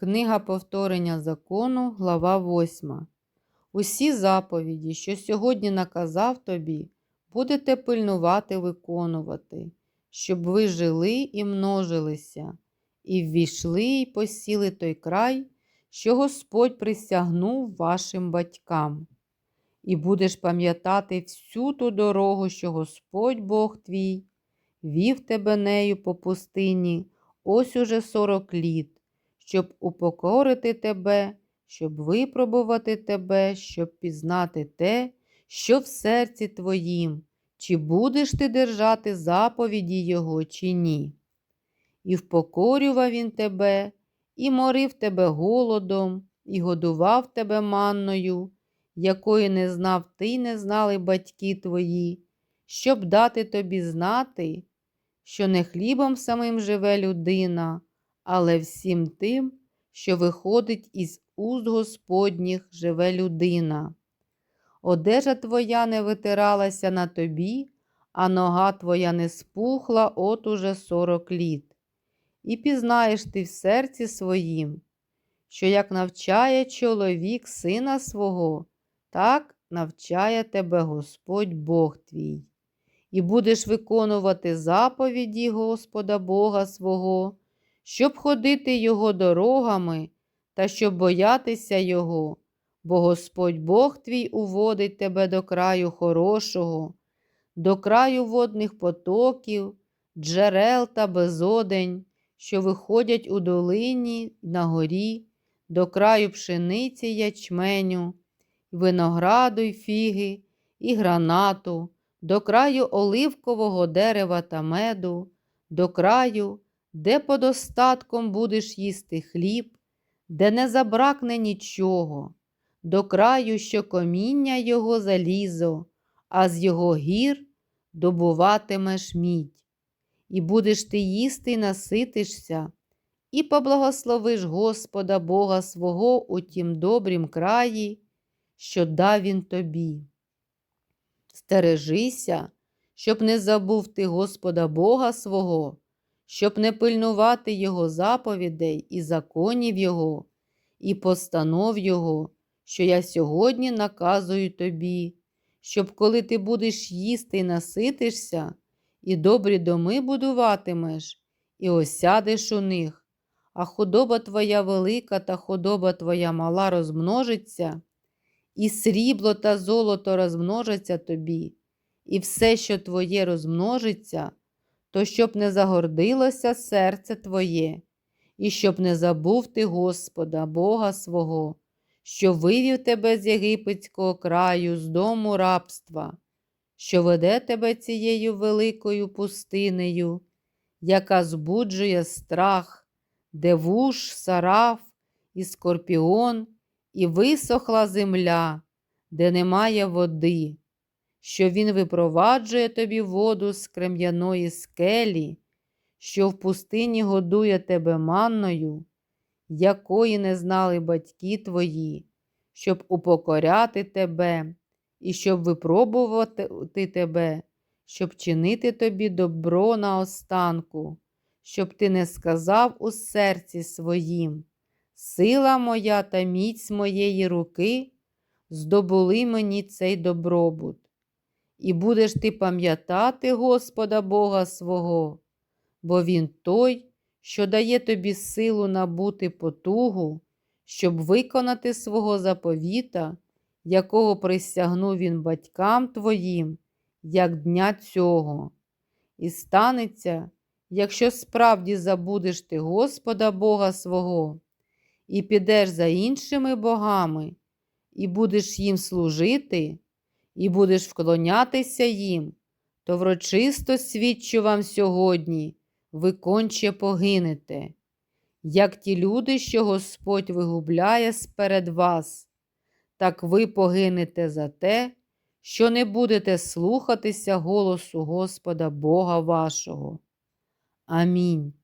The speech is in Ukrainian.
Книга повторення закону, глава 8. Усі заповіді, що сьогодні наказав тобі, будете пильнувати виконувати, щоб ви жили і множилися, і ввійшли й посіли той край, що Господь присягнув вашим батькам. І будеш пам'ятати всю ту дорогу, що Господь Бог твій вів тебе нею по пустині ось уже сорок літ, щоб упокорити тебе, щоб випробувати тебе, щоб пізнати те, що в серці твоїм, чи будеш ти держати заповіді Його, чи ні. І впокорював він тебе, і морив тебе голодом, і годував тебе манною, якої не знав ти й не знали батьки твої, щоб дати тобі знати, що не хлібом самим живе людина, але всім тим, що виходить із уст Господніх живе людина. Одежа твоя не витиралася на тобі, а нога твоя не спухла от уже сорок літ. І пізнаєш ти в серці своїм, що як навчає чоловік сина свого, так навчає тебе Господь Бог твій і будеш виконувати заповіді Господа Бога свого, щоб ходити Його дорогами та щоб боятися Його, бо Господь Бог твій уводить тебе до краю хорошого, до краю водних потоків, джерел та безодень, що виходять у долині на горі, до краю пшениці ячменю, винограду й фіги, і гранату до краю оливкового дерева та меду, до краю, де подостатком будеш їсти хліб, де не забракне нічого, до краю, що коміння його залізо, а з його гір добуватимеш мідь. І будеш ти їсти й наситишся, і поблагословиш Господа Бога свого у тім добрім краї, що дав він тобі. Стережися, щоб не забув ти Господа Бога свого, щоб не пильнувати Його заповідей і законів Його, і постанов Його, що я сьогодні наказую тобі, щоб коли ти будеш їсти і наситишся, і добрі доми будуватимеш, і осядеш у них, а худоба твоя велика та худоба твоя мала розмножиться і срібло та золото розмножаться тобі, і все, що твоє розмножиться, то щоб не загордилося серце твоє, і щоб не забув ти Господа, Бога свого, що вивів тебе з єгипетського краю, з дому рабства, що веде тебе цією великою пустинею, яка збуджує страх, де вуш, сараф і скорпіон і висохла земля, де немає води, що Він випроваджує тобі воду з крем'яної скелі, що в пустині годує тебе манною, якої не знали батьки твої, щоб упокоряти тебе і щоб випробувати тебе, щоб чинити тобі добро на останку, щоб ти не сказав у серці своїм. Сила моя та міць моєї руки здобули мені цей добробут. І будеш ти пам'ятати Господа Бога свого, бо Він той, що дає тобі силу набути потугу, щоб виконати свого заповіта, якого присягнув він батькам твоїм, як дня цього. І станеться, якщо справді забудеш ти Господа Бога свого і підеш за іншими богами, і будеш їм служити, і будеш вклонятися їм, то врочисто свідчу вам сьогодні, ви конче погинете, як ті люди, що Господь вигубляє сперед вас, так ви погинете за те, що не будете слухатися голосу Господа Бога вашого. Амінь.